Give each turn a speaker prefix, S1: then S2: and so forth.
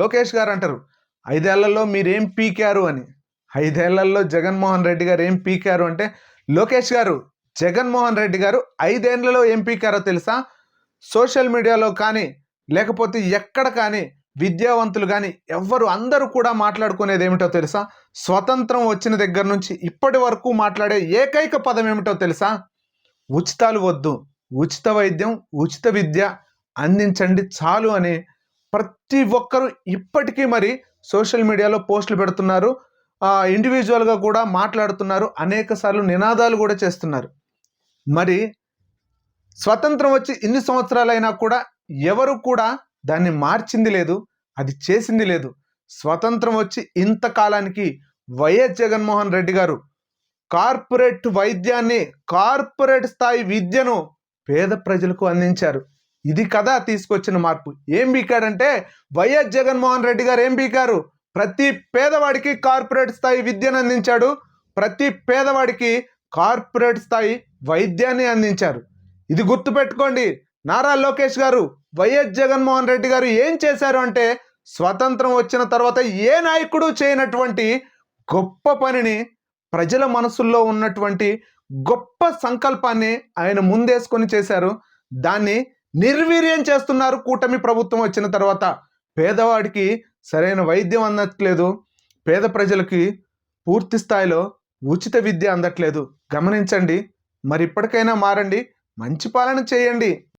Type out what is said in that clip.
S1: లోకేష్ గారు అంటారు ఐదేళ్ళలో మీరేం పీకారు అని. ఐదేళ్ళలో జగన్మోహన్ రెడ్డి గారు ఏం పీకారు అంటే లోకేష్ గారు జగన్మోహన్ రెడ్డి గారు ఐదేళ్ళలో ఏం పీకారో తెలుసా? సోషల్ మీడియాలో కానీ లేకపోతే ఎక్కడ కానీ విద్యావంతులు కానీ ఎవ్వరు అందరూ కూడా మాట్లాడుకునేది ఏమిటో తెలుసా? స్వతంత్రం వచ్చిన దగ్గర నుంచి ఇప్పటి వరకు మాట్లాడే ఏకైక పదం ఏమిటో తెలుసా? ఉచితాలు వద్దు. ఉచిత వైద్యం ఉచిత విద్య అందించండి చాలు అని ప్రతి ఒక్కరూ ఇప్పటికీ మరి సోషల్ మీడియాలో పోస్టులు పెడుతున్నారు. ఇండివిజువల్గా కూడా మాట్లాడుతున్నారు. అనేక సార్లు నినాదాలు కూడా చేస్తున్నారు. మరి స్వతంత్రం వచ్చి ఇన్ని సంవత్సరాలైనా కూడా ఎవరు కూడా దాన్ని మార్చింది లేదు. అది చేసింది లేదు. స్వతంత్రం వచ్చి ఇంతకాలానికి వైఎస్ జగన్మోహన్ రెడ్డి గారు కార్పొరేట్ వైద్యాన్ని కార్పొరేట్ స్థాయి విద్యను పేద ప్రజలకు అందించారు. ఇది కదా తీసుకొచ్చిన మార్పు. ఏం బీకాడంటే వైఎస్ జగన్మోహన్ రెడ్డి గారు ఏం బీకారు? ప్రతి పేదవాడికి కార్పొరేట్ స్థాయి విద్యను అందించాడు. ప్రతి పేదవాడికి కార్పొరేట్ స్థాయి వైద్యాన్ని అందించారు. ఇది గుర్తుపెట్టుకోండి. నారా లోకేష్ గారు వైఎస్ జగన్మోహన్ రెడ్డి గారు ఏం చేశారు అంటే స్వతంత్రం వచ్చిన తర్వాత ఏ నాయకుడు చేయనటువంటి గొప్ప పనిని ప్రజల మనసుల్లో ఉన్నటువంటి గొప్ప సంకల్పాన్ని ఆయన ముందేసుకొని చేశారు. దాన్ని నిర్వీర్యం చేస్తున్నారు. కూటమి ప్రభుత్వం వచ్చిన తర్వాత పేదవాడికి సరైన వైద్యం అందట్లేదు. పేద ప్రజలకి పూర్తి స్థాయిలో ఉచిత విద్య అందట్లేదు. గమనించండి. మరి ఇప్పటికైనా మారండి. మంచి పాలన చేయండి.